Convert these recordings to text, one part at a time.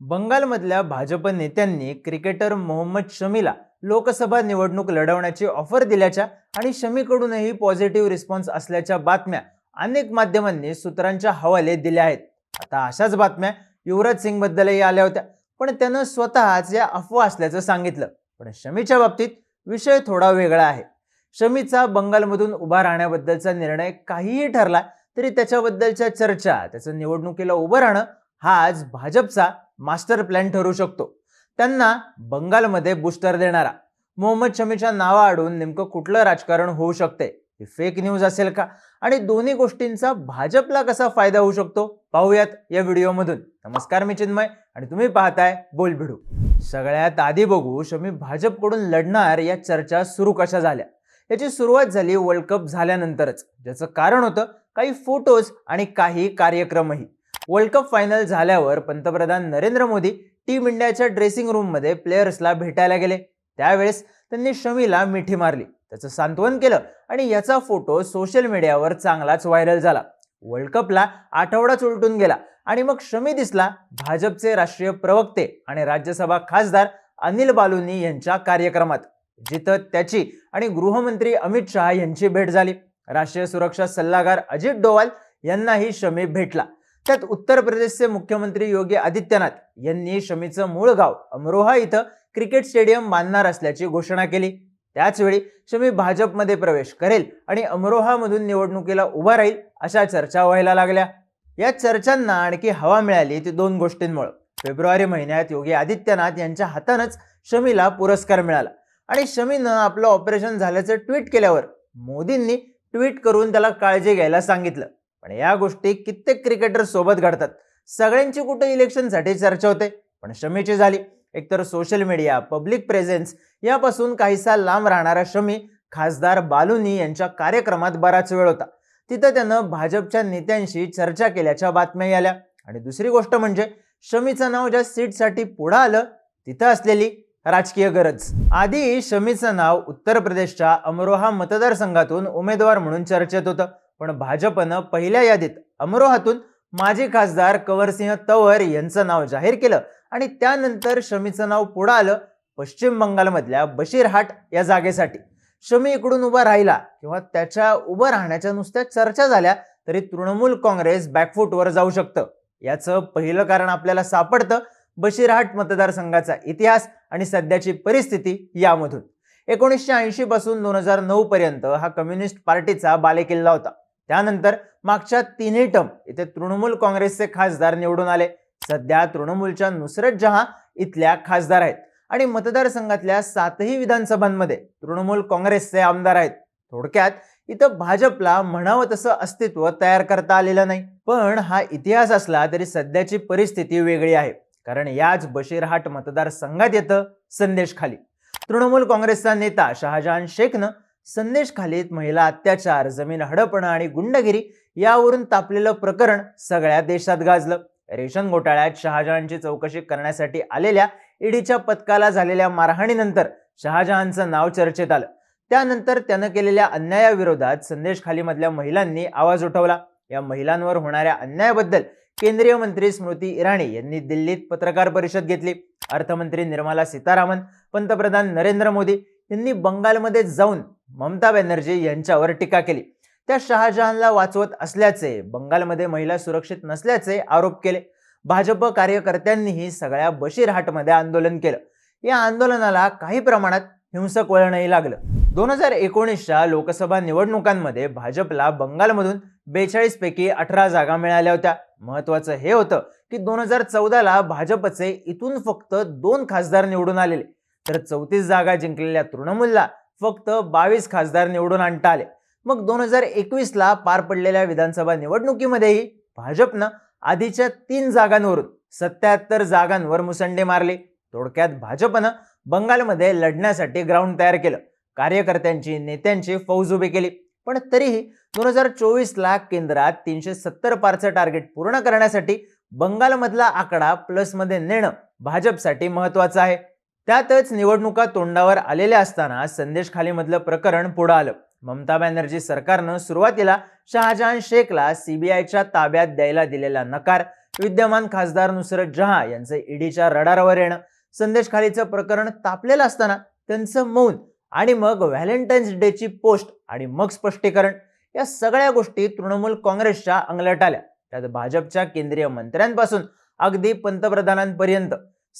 बंगालमधल्या भाजप नेत्यांनी क्रिकेटर मोहम्मद शमीला लोकसभा निवडणूक लढवण्याची ऑफर दिल्याच्या आणि शमीकडूनही पॉझिटिव्ह रिस्पॉन्स असल्याच्या बातम्या अनेक माध्यमांनी सूत्रांच्या हवाले दिल्या आहेत. आता अशाच बातम्या युवराज सिंग बद्दलही आल्या होत्या. पण त्यानं स्वतःच या अफवा असल्याचं सांगितलं. पण शमीच्या बाबतीत विषय थोडा वेगळा आहे. शमीचा बंगालमधून उभा राहण्याबद्दलचा निर्णय काहीही ठरला तरी त्याच्याबद्दलच्या चर्चा त्याचं निवडणुकीला उभं राहणं हा आज भाजपचा मास्टर प्लॅन ठरू शकतो. त्यांना बंगालमध्ये बुस्टर देणारा. मोहम्मद शमीच्या नावाआडून नेमकं कुठलं राजकारण होऊ शकते? हे फेक न्यूज असेल का? आणि दोन्ही गोष्टींचा भाजपला कसा फायदा होऊ शकतो? पाहूयात या व्हिडिओमधून. नमस्कार मी चिन्मय आणि तुम्ही पाहताय बोल भिडू सगळ्यात आधी बघू शमी भाजपकडून लढणार या चर्चा सुरू कशा झाल्या? याची सुरुवात झाली वर्ल्ड कप झाल्यानंतरच. ज्याचं कारण होतं काही फोटोज आणि काही कार्यक्रमही. वर्ल्ड कप फायनल झाल्यावर पंतप्रधान नरेंद्र मोदी टीम इंडियाच्या ड्रेसिंग रूममध्ये प्लेयर्सला भेटायला गेले. त्यावेळेस त्यांनी शमीला मिठी मारली. त्याचं सांत्वन केलं आणि याचा फोटो सोशल मीडियावर चांगलाच व्हायरल झाला. वर्ल्ड कपला आठवडाच उलटून गेला आणि मग शमी दिसला भाजपचे राष्ट्रीय प्रवक्ते आणि राज्यसभा खासदार अनिल बालुनी यांच्या कार्यक्रमात. जिथं त्याची आणि गृहमंत्री अमित शहा यांची भेट झाली. राष्ट्रीय सुरक्षा सल्लागार अजित डोवाल यांनाही शमी भेटला. त्यात उत्तर प्रदेशचे मुख्यमंत्री योगी आदित्यनाथ यांनी शमीचं मूळ गाव अमरोहा इथं क्रिकेट स्टेडियम बांधणार असल्याची घोषणा केली. त्याचवेळी शमी भाजपमध्ये प्रवेश करेल आणि अमरोहामधून निवडणुकीला उभा राहील अशा चर्चा व्हायला लागल्या. या चर्चांना आणखी हवा मिळाली ती दोन गोष्टींमुळे. फेब्रुवारी महिन्यात योगी आदित्यनाथ यांच्या हातानंच शमीला पुरस्कार मिळाला आणि शमीनं आपलं ऑपरेशन झाल्याचं ट्विट केल्यावर मोदींनी ट्विट करून त्याला काळजी घ्यायला सांगितलं. पण या गोष्टी कित्येक क्रिकेटर सोबत घडतात. सगळ्यांची कुठे इलेक्शनसाठी चर्चा होते पण शमीची झाली. एकतर सोशल मीडिया पब्लिक प्रेझेन्स यापासून काहीसा लांब राहणारा शमी खासदार बालुनी यांच्या कार्यक्रमात बराच वेळ होता. तिथं त्यानं भाजपच्या नेत्यांशी चर्चा केल्याच्या बातम्या आल्या. आणि दुसरी गोष्ट म्हणजे शमीचं नाव ज्या सीटसाठी पुढं आलं तिथं असलेली राजकीय गरज. आधी शमीचं नाव उत्तर प्रदेशच्या अमरोहा मतदारसंघातून उमेदवार म्हणून चर्चेत होतं. पण भाजपनं पहिल्या यादीत अमरोहातून माजी खासदार कंवरसिंह तंवर यांचं नाव जाहीर केलं आणि त्यानंतर शमीचं नाव पुढं आलं पश्चिम बंगालमधल्या बशीरहाट या जागेसाठी. शमी इकडून उभा राहिला किंवा त्याच्या उभं राहण्याच्या नुसत्या चर्चा झाल्या तरी तृणमूल काँग्रेस बॅकफूटवर जाऊ शकतं. याचं पहिलं कारण आपल्याला सापडतं बशीरहाट मतदारसंघाचा इतिहास आणि सध्याची परिस्थिती यामधून. एकोणीसशे ऐंशी पासून दोन हजार नऊ पर्यंत हा कम्युनिस्ट पार्टीचा बालेकिल्ला होता. त्यानंतर मागच्या तिन्ही टर्म इथे तृणमूल काँग्रेसचे खासदार निवडून आले. सध्या तृणमूलच्या नुसरत जहा इथल्या खासदार आहेत. आणि मतदारसंघातल्या सातही विधानसभांमध्ये तृणमूल काँग्रेसचे आमदार आहेत. थोडक्यात इथं भाजपला म्हणावं तसं अस्तित्व तयार करता आलेलं नाही. पण हा इतिहास असला तरी सध्याची परिस्थिती वेगळी आहे. कारण याच बशीरहाट मतदारसंघात येतं संदेश खाली. तृणमूल काँग्रेसचा नेता शहाजहान शेखनं संदेश खालीत महिला अत्याचार जमीन हडपणं आणि गुंडगिरी यावरून तापलेलं प्रकरण सगळ्या देशात गाजलं. रेशन घोटाळ्यात शहाजहानची चौकशी करण्यासाठी आलेल्या ईडीच्या पथकाला झालेल्या मारहाणीनंतर शहाजहानचं नाव चर्चेत आलं. त्यानंतर त्यानं केलेल्या अन्यायाविरोधात संदेश खालीमधल्या महिलांनी आवाज उठवला. या महिलांवर होणाऱ्या अन्यायाबद्दल केंद्रीय मंत्री स्मृती इराणी यांनी दिल्लीत पत्रकार परिषद घेतली. अर्थमंत्री निर्मला सीतारामन पंतप्रधान नरेंद्र मोदी यांनी बंगालमध्ये जाऊन ममता बॅनर्जी यांच्यावर टीका केली. त्या शहाजहानला वाचवत असल्याचे बंगालमध्ये महिला सुरक्षित नसल्याचे आरोप केले. भाजप कार्यकर्त्यांनीही सगळ्या बशीरहाटमध्ये आंदोलन केलं. या आंदोलनाला काही प्रमाणात हिंसक वळणही लागलं. दोन हजार एकोणीसच्या लोकसभा निवडणुकांमध्ये भाजपला बंगालमधून बेचाळीस पैकी अठरा जागा मिळाल्या होत्या. महत्वाचं हे होतं की दोन हजार चौदाला भाजपचे इथून फक्त दोन खासदार निवडून आलेले. तर चौतीस जागा जिंकलेल्या तृणमूलला फक्त बावीस खासदार निवडून आणता आले. मग दोन हजार एकवीसला पार पडलेल्या विधानसभा निवडणुकीमध्येही भाजपनं आधीच्या तीन जागांवरून सत्याहत्तर जागांवर मुसंडे मारले. थोडक्यात भाजपनं बंगालमध्ये लढण्यासाठी ग्राउंड तयार केलं. कार्यकर्त्यांची नेत्यांची फौज उभी केली. पण तरीही दोन हजार चोवीसला केंद्रात तीनशे सत्तर पारचं टार्गेट पूर्ण करण्यासाठी बंगालमधला आकडा प्लसमध्ये नेणं भाजपसाठी महत्वाचं आहे. त्यातच निवडणुका तोंडावर आलेल्या असताना संदेश खालीमधलं प्रकरण पुढं आलं. ममता बॅनर्जी सरकारनं सुरुवातीला शहाजहान शेखला सीबीआयच्या ताब्यात द्यायला दिलेला नकार विद्यमान खासदार नुसरत जहा यांचं ईडीच्या रडारावर येणं संदेश खालीचं प्रकरण तापलेलं असताना त्यांचं मौन आणि मग व्हॅलेंटाईन्स डेची पोस्ट आणि मग स्पष्टीकरण या सगळ्या गोष्टी तृणमूल काँग्रेसच्या अंगलट आल्या. त्यात भाजपच्या केंद्रीय मंत्र्यांपासून अगदी पंतप्रधानांपर्यंत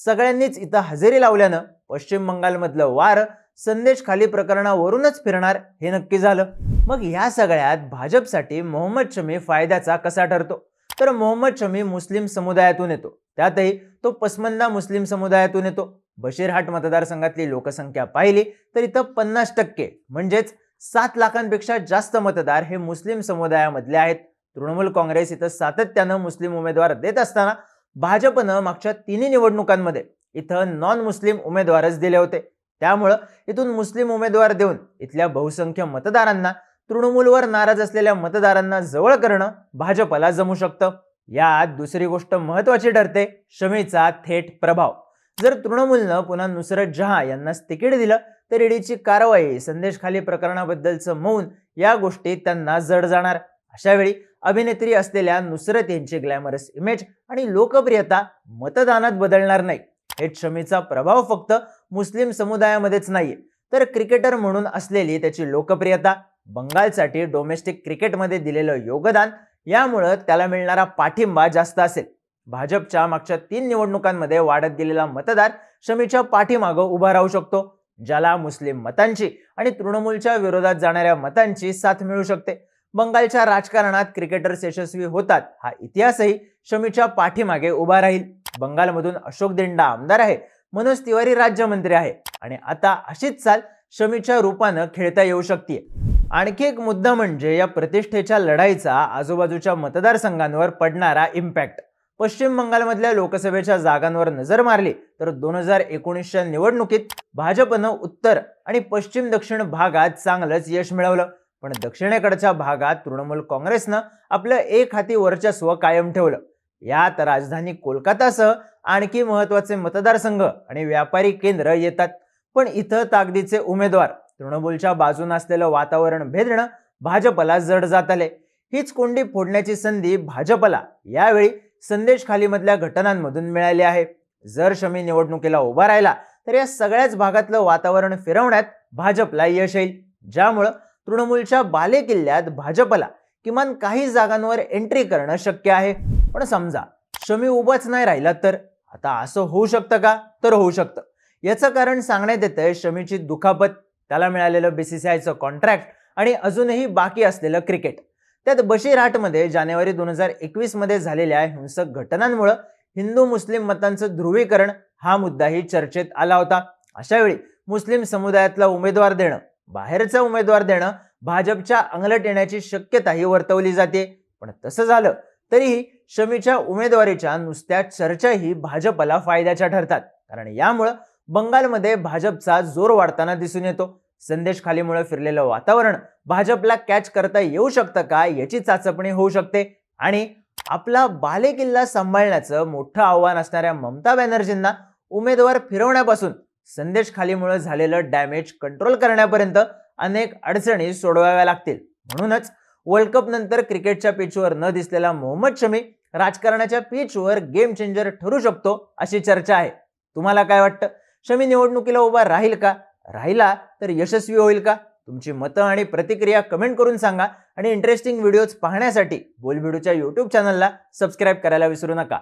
सगळ्यांनीच इथं हजेरी लावल्यानं पश्चिम बंगालमधलं वार संदेश खाली प्रकरणावरूनच फिरणार हे नक्की झालं. मग या सगळ्यात भाजपसाठी मोहम्मद शमी फायद्याचा कसा ठरतो? तर मोहम्मद शमी मुस्लिम समुदायातून येतो. त्यातही तो पसमंदा मुस्लिम समुदायातून येतो. बशीरहाट मतदारसंघातली लोकसंख्या पाहिली तर इथं पन्नास टक्के म्हणजेच सात लाखांपेक्षा जास्त मतदार हे मुस्लिम समुदायामधले आहेत. तृणमूल काँग्रेस इथं सातत्यानं मुस्लिम उमेदवार देत असताना भाजपनं मागच्या तिन्ही निवडणुकांमध्ये इथं नॉन मुस्लिम उमेदवारच दिले होते. त्यामुळं इथून मुस्लिम उमेदवार देऊन इथल्या बहुसंख्य मतदारांना तृणमूलवर नाराज असलेल्या मतदारांना जवळ करणं भाजपला जमू शकतं. यात दुसरी गोष्ट महत्वाची ठरते शमीचा थेट प्रभाव. जर तृणमूलनं पुन्हा नुसरत जहा यांनाच तिकीट दिलं तर ईडीची कारवाई संदेश खाली प्रकरणाबद्दलचं मौन या गोष्टी त्यांना जड जाणार. अशावेळी अभिनेत्री असलेल्या नुसरत यांची ग्लॅमरस इमेज आणि लोकप्रियता मतदानात बदलणार नाही. हे शमीचा प्रभाव फक्त मुस्लिम समुदायामध्येच नाहीये. तर क्रिकेटर म्हणून असलेली त्याची लोकप्रियता बंगालसाठी डोमेस्टिक क्रिकेटमध्ये दिलेलं योगदान यामुळं त्याला मिळणारा पाठिंबा जास्त असेल. भाजपच्या मागच्या तीन निवडणुकांमध्ये वाढत गेलेला मतदार शमीच्या पाठीमागं उभा राहू शकतो ज्याला मुस्लिम मतांची आणि तृणमूलच्या विरोधात जाणाऱ्या मतांची साथ मिळू शकते. बंगालच्या राजकारणात क्रिकेटर्स यशस्वी होतात हा इतिहासही शमीच्या पाठीमागे उभा राहील. बंगालमधून अशोक दिंडा आमदार आहे मनोज तिवारी राज्यमंत्री आहे आणि आता अशीच चाल शमीच्या रूपानं खेळता येऊ शकते आणखी एक मुद्दा म्हणजे या प्रतिष्ठेच्या लढाईचा आजूबाजूच्या मतदारसंघांवर पडणारा इम्पॅक्ट पश्चिम बंगालमधल्या लोकसभेच्या जागांवर नजर मारली तर दोन हजार एकोणीसच्या निवडणुकीत भाजपनं उत्तर आणि पश्चिम दक्षिण भागात चांगलंच यश मिळवलं. पण दक्षिणेकडच्या भागात तृणमूल काँग्रेसनं आपलं एक हाती वर्चस्व कायम ठेवलं. यात राजधानी कोलकातासह आणखी महत्त्वाचे मतदारसंघ आणि व्यापारी केंद्र येतात. पण इथं ताकदीचे उमेदवार तृणमूलच्या बाजून असलेलं वातावरण भेदणं भाजपला जड जात आले. हीच कोंडी फोडण्याची संधी भाजपला यावेळी संदेश खालीमधल्या घटनांमधून मिळाली आहे. जर शमी निवडणुकीला उभा राहिला तर या सगळ्याच भागातलं वातावरण फिरवण्यात भाजपला यश येईल. ज्यामुळं तृणमूलच्या बालेकिल्ल्यात भाजपला किमान काही जागांवर एंट्री करणं शक्य आहे. पण समजा शमी उभाच नाही राहिला तर? आता असं होऊ शकतं का? तर होऊ शकतं. याचं कारण सांगण्यात येतंय शमीची दुखापत. त्याला मिळालेलं बीसीसीआयचं कॉन्ट्रॅक्ट आणि अजूनही बाकी असलेलं क्रिकेट त्यात बशीरहाटमध्ये जानेवारी दोन हजार एकवीसमध्ये झालेल्या हिंसक घटनांमुळं हिंदू मुस्लिम मतांचं ध्रुवीकरण हा मुद्दाही चर्चेत आला होता. अशावेळी मुस्लिम समुदायातला उमेदवार देणं बाहेरचा उमेदवार देणं भाजपच्या अंगलट येण्याची शक्यताही वर्तवली जाते. पण तसं झालं तरीही शमीच्या उमेदवारीच्या नुसत्या चर्चाही भाजपला फायद्याच्या ठरतात. कारण यामुळं बंगालमध्ये भाजपचा जोर वाढताना दिसून येतो. संदेश खालीमुळे फिरलेलं वातावरण भाजपला कॅच करता येऊ शकतं का याची चाचपणी होऊ शकते. आणि आपला बालेकिल्ला सांभाळण्याचं मोठं आव्हान असणाऱ्या ममता बॅनर्जींना उमेदवार फिरवण्यापासून संदेश खालीमुळे झालेलं डॅमेज कंट्रोल करण्यापर्यंत अनेक अडचणी सोडवाव्या लागतील. म्हणूनच वर्ल्ड कप नंतर क्रिकेटच्या पिचवर न दिसलेला मोहम्मद शमी राजकारणाच्या पिचवर गेम चेंजर ठरू शकतो अशी चर्चा आहे. तुम्हाला काय वाटतं? शमी निवडणुकीला उभा राहील का? राहिला तर यशस्वी होईल का? तुमची मतं आणि प्रतिक्रिया कमेंट करून सांगा आणि इंटरेस्टिंग व्हिडिओज पाहण्यासाठी बोलबिडूच्या यूट्यूब चॅनलला सबस्क्राईब करायला विसरू नका.